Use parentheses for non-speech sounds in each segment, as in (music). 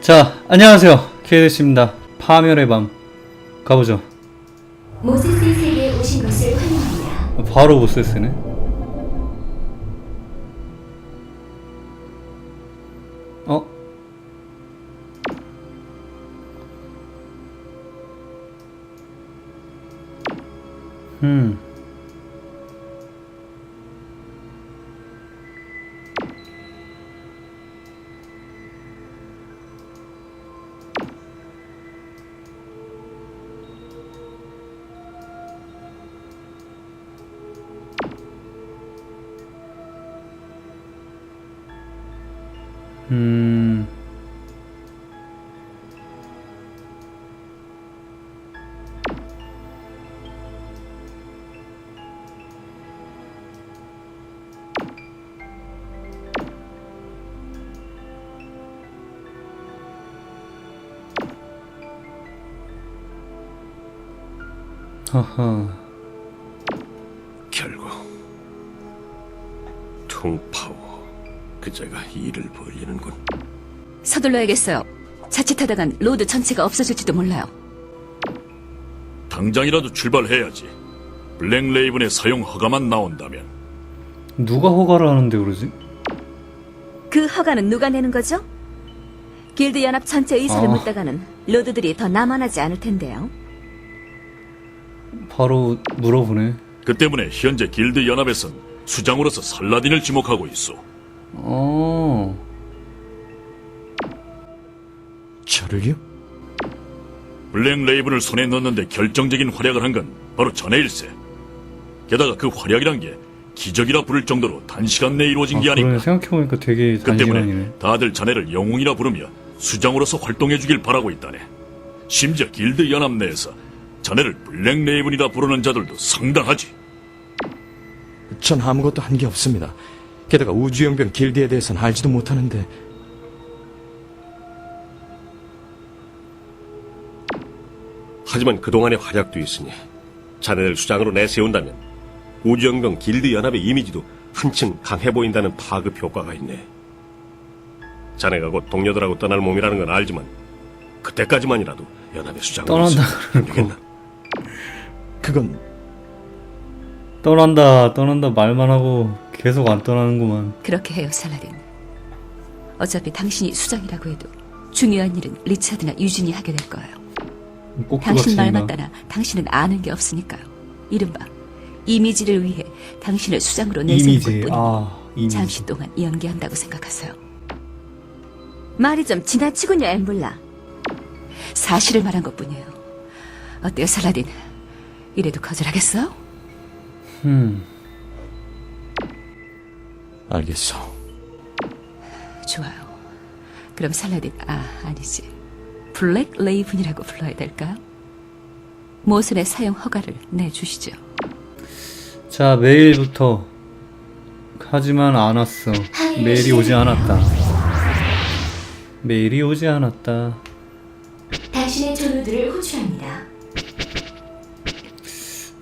자, 안녕하세요. 케이드씨입니다. 파멸의 밤. 가보죠. 모세스의 세계에 오신 것을 환영합니다. 바로 보스스네. 어? 음. 음. 하하. 결국 통파워 그자가 일을 벌이는군. 서둘러야겠어요. 자칫하다간 로드 전체가 없어질지도 몰라요. 당장이라도 출발해야지. 블랙 레이븐의 사용 허가만 나온다면 누가 허가를 하는데 그러지? 그 허가는 누가 내는 거죠? 길드 연합 전체 의사를 어. 묻다가는 로드들이 더 남아나지 않을 텐데요. 바로 물어보네. 그 때문에 현재 길드 연합에선 수장으로서 살라딘을 지목하고 있어. 어. 저를요? 블랙 레이븐을 손에 넣는데 결정적인 활약을 한 건 바로 전해일세. 게다가 그 활약이란 게 기적이라 부를 정도로 단시간 내에 이루어진 아, 게 그러네. 아닌가. 생각해보니까 되게 그 때문에 단시간이네. 다들 자네를 영웅이라 부르며 수장으로서 활동해주길 바라고 있다네. 심지어 길드 연합 내에서 자네를 블랙 레이븐이라 부르는 자들도 상당하지. 전 아무것도 한 게 없습니다. 게다가 우주영변 길드에 대해서는 알지도 못하는데 하지만 그동안의 활약도 있으니 자네를 수장으로 내세운다면 우주영병 길드 연합의 이미지도 한층 강해 보인다는 파급 효과가 있네. 자네가 곧 동료들하고 떠날 몸이라는 건 알지만 그때까지만이라도 연합의 수장으로 떠난다 되겠나? 그건 떠난다, 떠난다 말만 하고 계속 안 떠나는구만. 그렇게 해요, 살라딘. 어차피 당신이 수장이라고 해도 중요한 일은 리차드나 유진이 하게 될 거예요. 꼭두가 당신. 말만 따라 당신은 아는 게 없으니까요. 이른바 이미지를 위해 당신을 수장으로 이미지. 것뿐이니 아, 이미지. 잠시 동안 연기한다고 생각하세요. 말이 좀 지나치군요, 엠블라. 사실을 말한 것뿐이에요. 어때요, 살라딘? 이래도 거절하겠어? 음. 알겠어. 좋아요. 그럼 살라딘, 아, 아니지. 블랙 레이븐이라고 불러야 될까요? 모순의 사용 허가를 내주시죠. 자, 메일부터. 하지만 안 왔어. 메일이 오지 않았다. 메일이 오지 않았다. 당신의 전우들을 호출합니다.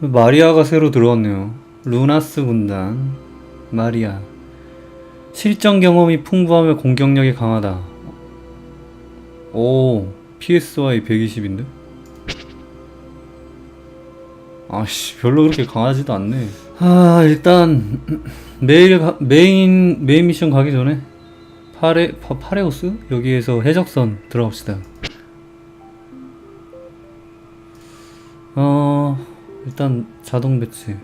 마리아가 새로 들어왔네요. 루나스 군단. 마리아. 실전 경험이 풍부하며 공격력이 강하다. 오, PSY 120인데? 아씨, 별로 그렇게 강하지도 않네. 아, 일단, 메일, 가- 메인, 메인 미션 가기 전에, 파레, 파, 파레오스? 여기에서 해적선 들어갑시다. 어, 일단 자동 배치.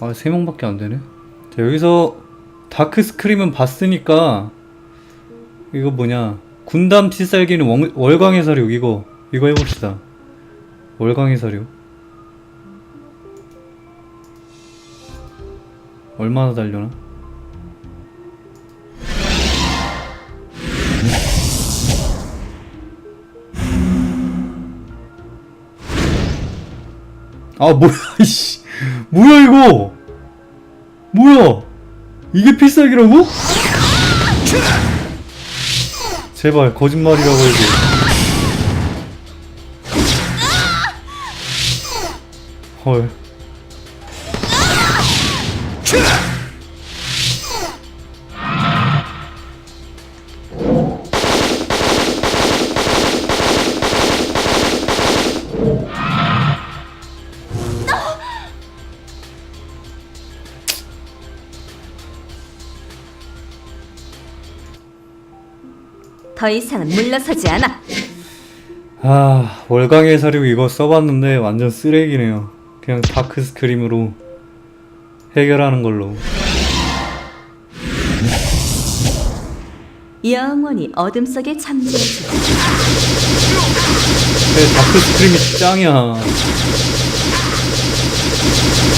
아, 세 명밖에 안 되네. 자, 여기서 다크 스크림은 봤으니까 이거 뭐냐? 군담 필살기는 월, 월광의 사료 이거 이거 해봅시다. 월광의 사료. 얼마나 달려나? 아 뭐야 (laughs) 이씨 뭐야 이거 뭐야 이게 필살기라고? 제발 거짓말이라고 해도 헐 더 이상은 물러서지 않아. 아 월광의 사료 이거 써봤는데 완전 쓰레기네요 그냥 다크 스크림으로 해결하는 걸로 영원히 어둠 속에. 그래 다크 스크림이 짱이야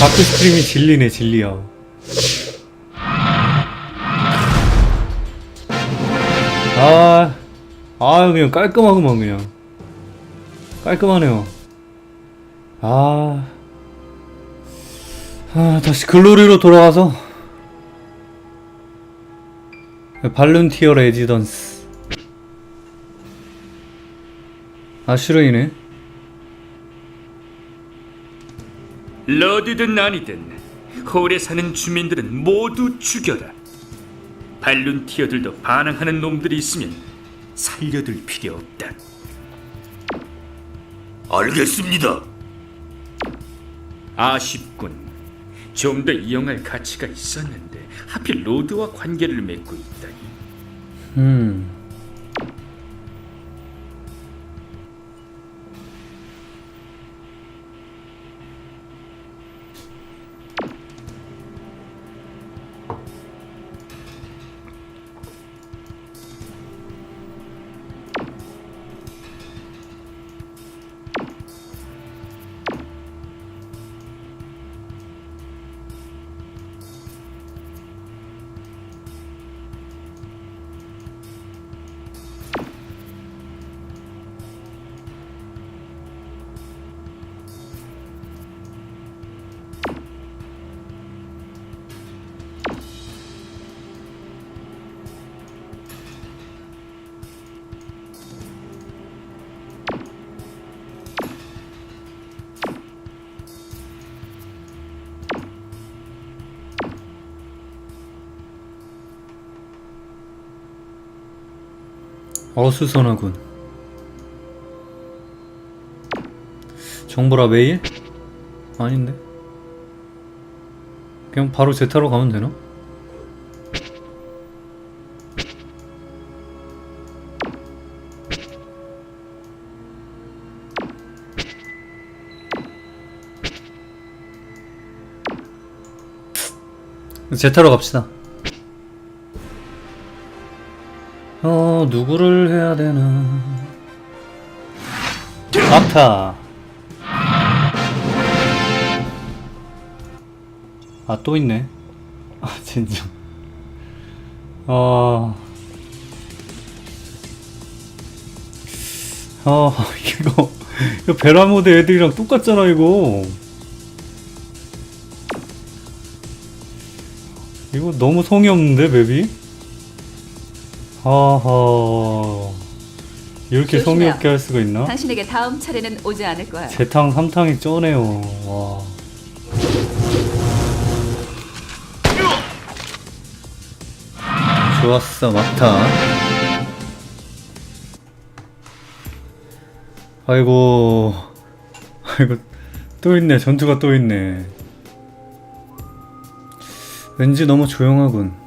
다크 스크림이 진리네 진리야 아, 아 그냥 깔끔하구만 그냥. 깔끔하네요. 아, 아 다시 글로리로 돌아가서. 발룬티어 레지던스. 아슈르이네. 러드든 아니든 홀에 사는 주민들은 모두 죽여라. 발룬티어들도 반항하는 놈들이 있으면 살려둘 필요 없다. 알겠습니다. 아쉽군. 좀 더 이용할 가치가 있었는데 하필 로드와 관계를 맺고 있다니. 음. 어수선하군. 정보라 메일? 아닌데. 그냥 바로 제타로 가면 되나? 제타로 갑시다. 어, 누구를 해야 되나? 아타. 아, 또 있네. 아, 진짜. 어. 아, 이거. 이거 베라모드 애들이랑 똑같잖아, 이거. 이거 너무 성의 없는데, 맵이? 하하. 이렇게 성의 조심해요. 없게 할 수가 있나? 당신에게 다음 차례는 오지 않을 거야. 재탕 삼탕이 쩌네요. 와. 좋았어, 막타. 아이고, 아이고, 또 있네. 전투가 또 있네. 왠지 너무 조용하군.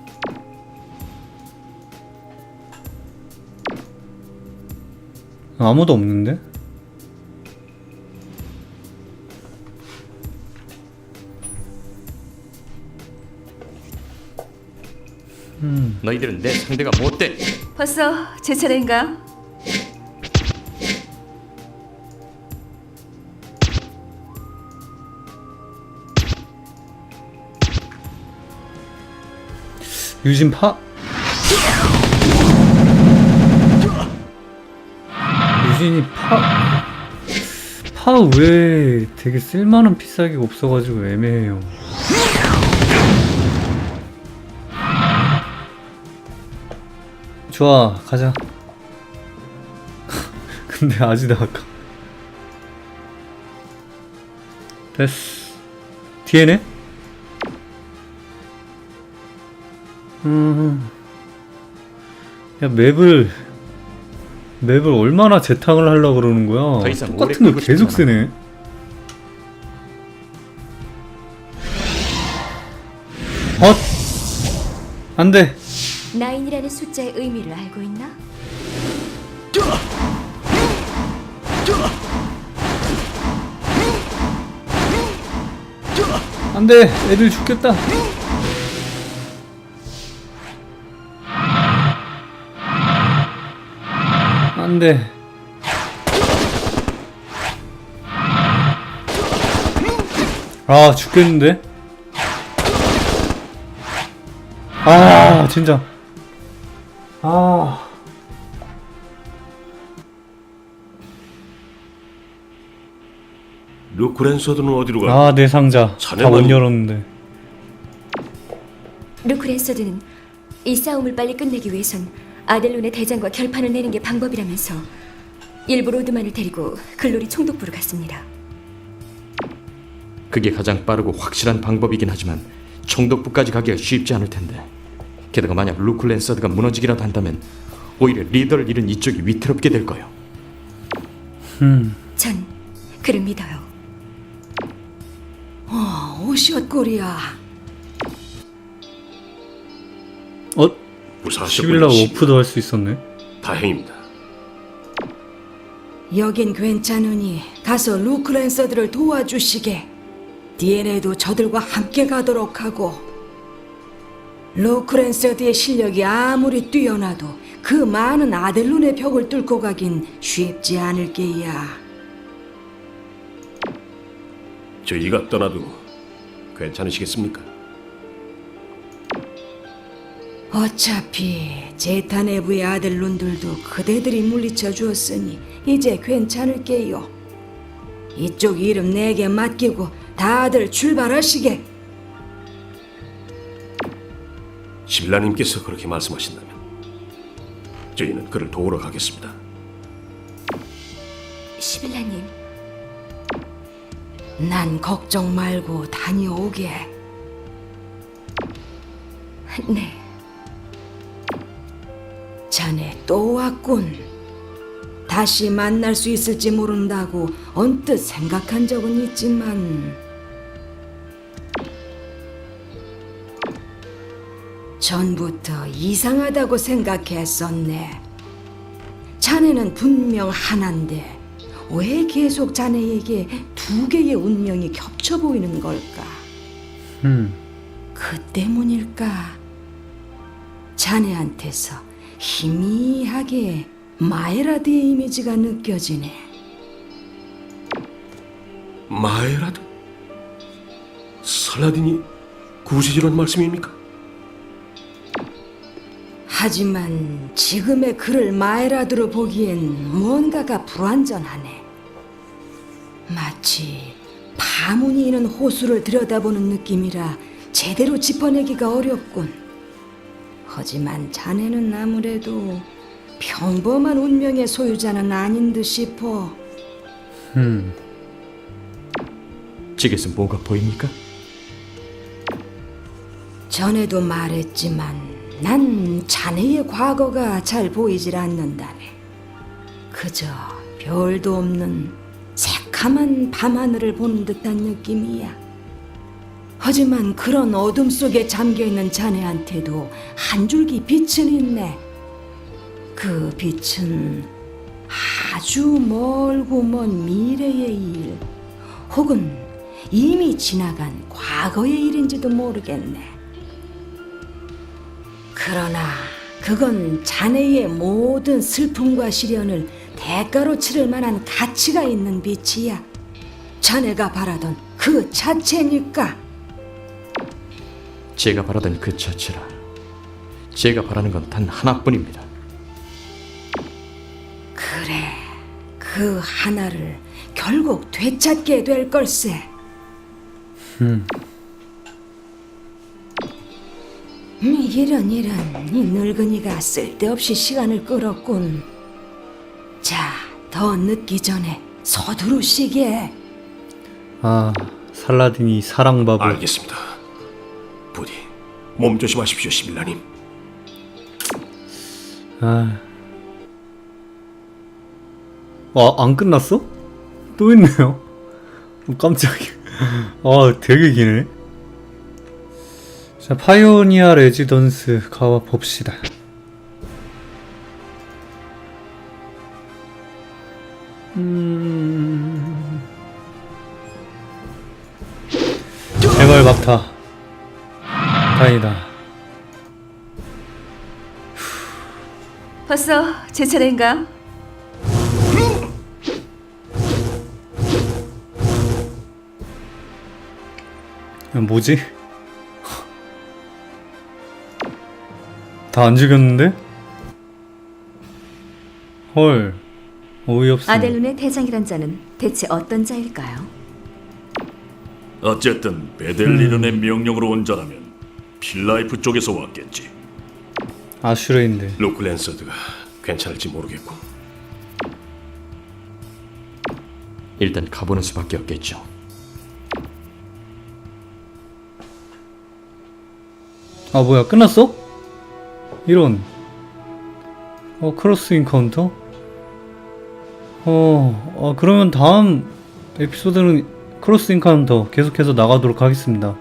아무도 없는데? 너희들은 내 상대가 못 돼. 벌써 제 차례인가? 유진 파? 유진이 파? 파 외에 되게 쓸만한 피싸기가 없어가지고 애매해요. 좋아, 가자. (laughs) 근데 아직 나갈까? 됐어. 뒤에네? 음. 야, 맵을, 맵을 얼마나 재탕을 하려고 그러는 거야? 더 이상 똑같은 거 계속 쓰네. 헛! 안돼. 나인이라는 숫자의 의미를 알고 있나? 안돼. 애들 죽겠다. 안돼 아 죽겠는데 아 진짜 아 루크랜서드는 어디로 가? 아, 내 상자. 다 자네만- 못 열었는데. 루크랜서드는 이 싸움을 빨리 끝내기 위해선 아델론의 대장과 결판을 내는 게 방법이라면서 일부 로드만을 데리고 글로리 총독부로 갔습니다. 그게 가장 빠르고 확실한 방법이긴 하지만 총독부까지 가기가 쉽지 않을 텐데. 게다가 만약 루클랜서드가 무너지기라도 한다면 오히려 리더를 잃은 이쪽이 위태롭게 될 거요. 전 그를 믿어요. 오시옷 꼬리야. 무사하셨군요. 11라 시빌라. 오프도 할 수 있었네. 다행입니다. 여긴 괜찮으니 가서 루크랜서들을 도와주시게. DNA도 저들과 함께 가도록 하고. 루크랜서드의 실력이 아무리 뛰어나도 그 많은 아델론의 벽을 뚫고 가긴 쉽지 않을 게야. 저희가 떠나도 괜찮으시겠습니까? 어차피 제타 내부의 아델론들도 그대들이 물리쳐 주었으니 이제 괜찮을게요. 이쪽 이름 내게 맡기고 다들 출발하시게. 시빌라님께서 그렇게 말씀하신다면 저희는 그를 도우러 가겠습니다. 시빌라님, 난 걱정 말고 다녀오게. 네, 또 왔군. 다시 만날 수 있을지 모른다고 언뜻 생각한 적은 있지만 전부터 이상하다고 생각했었네. 자네는 분명 하나인데 왜 계속 자네에게 두 개의 운명이 겹쳐 보이는 걸까? 음. 그 때문일까? 자네한테서 희미하게 마에라드의 이미지가 느껴지네. 마에라드? 살라딘이 구세주란 말씀입니까? 하지만 지금의 그를 마에라드로 보기엔 무언가가 불완전하네. 마치 파문이 있는 호수를 들여다보는 느낌이라 제대로 짚어내기가 어렵군. 하지만 자네는 아무래도 평범한 운명의 소유자는 아닌 듯 싶어. 음. 지게서 뭐가 보입니까? 전에도 말했지만 난 자네의 과거가 잘 보이질 않는다네. 그저 별도 없는 새카만 밤하늘을 보는 듯한 느낌이야. 하지만 그런 어둠 속에 잠겨 있는 자네한테도 한 줄기 빛은 있네. 그 빛은 아주 멀고 먼 미래의 일, 혹은 이미 지나간 과거의 일인지도 모르겠네. 그러나 그건 자네의 모든 슬픔과 시련을 대가로 치를 만한 가치가 있는 빛이야. 자네가 바라던 그 자체니까. 제가 바라던 그 자체라. 제가 바라는 건 단 하나뿐입니다. 그래, 그 하나를 결국 되찾게 될 걸세. 음, 이런 이런 이 늙은이가 쓸데없이 시간을 끌었군. 자, 더 늦기 전에 서두르시게. 아, 살라딘이 사랑바보. 알겠습니다. 몸 조심하십시오, 시빌라님. 아. 와, 안 끝났어? 또 있네요. 어, 깜짝이야. 아, 되게 기네. 자, 파이오니아 레지던스 가봐 봅시다. 음. 제발 막타. 다행이다. 벌써 제 차례인가? 이건 뭐지? 다 안 죽였는데? 헐. 어이없어. 아델룬의 대장이란 자는 대체 어떤 자일까요? 어쨌든 베델리른의 명령으로 온 자라면 필라이프 쪽에서 왔겠지. 아슈레인데. 루클랜서드가 괜찮을지 모르겠고 일단 가보는 수밖에 없겠죠. 아 뭐야 끝났어? 이런 어 크로스 인카운터? 어, 어 그러면 다음 에피소드는 크로스 인카운터 계속해서 나가도록 하겠습니다